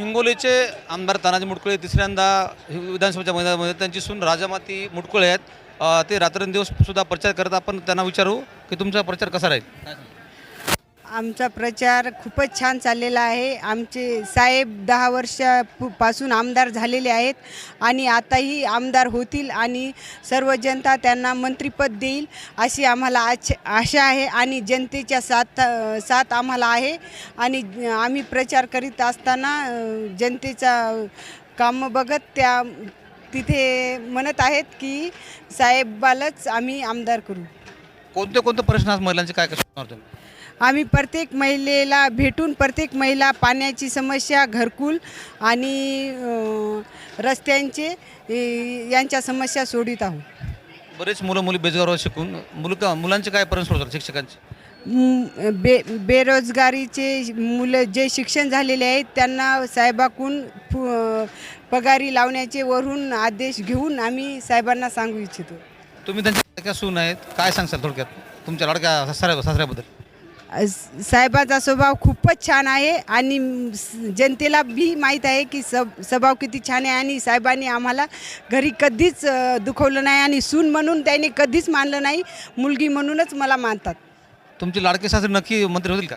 हिंगोलीचे आमदार तानाजी मुटकुळे तिसऱ्यांदा हि- विधानसभेच्या मैदानामध्ये त्यांची सून राजामाती मुटकुळे आहेत. ते रात्रंदिवस सुद्धा प्रचार करत आपण त्यांना विचारू की तुमचा प्रचार कसा राहील? आमचा प्रचार खूपच छान चाललेला आहे. आमचे साहेब दहा वर्षापासून आमदार झालेले आहेत आणि आताही आमदार होतील आणि सर्व जनता त्यांना मंत्रिपद देईल अशी आम्हाला आश आशा आहे आणि जनतेच्या साथ साथ आम्हाला आहे. आणि आम्ही प्रचार करीत असताना जनतेचा कामं बघत त्या तिथे म्हणत आहेत की साहेबालाच आम्ही आमदार करू. कोणते कोणते प्रश्न आज महिलांचे काय कसं तुम्ही? आम्ही प्रत्येक महिलेला भेटून प्रत्येक महिला पाण्याची समस्या घरकुल आणि रस्त्यांचे यांच्या समस्या सोडित आहोत. बरेच मुलं मुली बेरोजगार शिकून मुलं मुलांचे काय प्रश्न सोडतात शिक्षकांचे? बे बेरोजगारीचे मुलं जे शिक्षण झालेले आहेत त्यांना साहेबाकून पगारी लावण्याचे वरून आदेश घेऊन आम्ही साहेबांना सांगू इच्छितो. तुम्ही त्यांच्या लाडक्या सून आहेत? काय सांगसाल थोडक्यात? तुमच्या लाडक्या सासऱ्या सासऱ्याबद्दल? साहेबाचा स्वभाव खूपच छान आहे आणि जनतेला बी माहीत आहे की सब स्वभाव किती छान आहे आणि साहेबांनी आम्हाला घरी कधीच दुखवलं नाही आणि सून म्हणून त्यांनी कधीच मानलं नाही. मुलगी म्हणूनच मला मानतात. तुमचे लाडके सासरे नक्की मंत्री होतील का?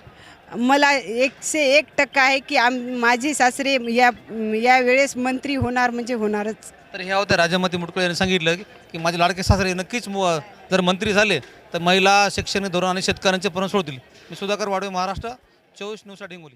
मला एकशे एक टक्का आहे की आम माझे सासरे या या वेळेस मंत्री होणार म्हणजे होणारच. तर ह्या होत्या राजामती मुटकुळे यांनी सांगितलं की- माझे लाडके सासरे नक्कीच जर मंत्री झाले तर महिला शैक्षणिक धोरण आणि शेतकऱ्यांचे प्रश्न सोडतील. मी सुधाकर वाडवे महाराष्ट्र चोवीस न्यूजसाठी हिंगोली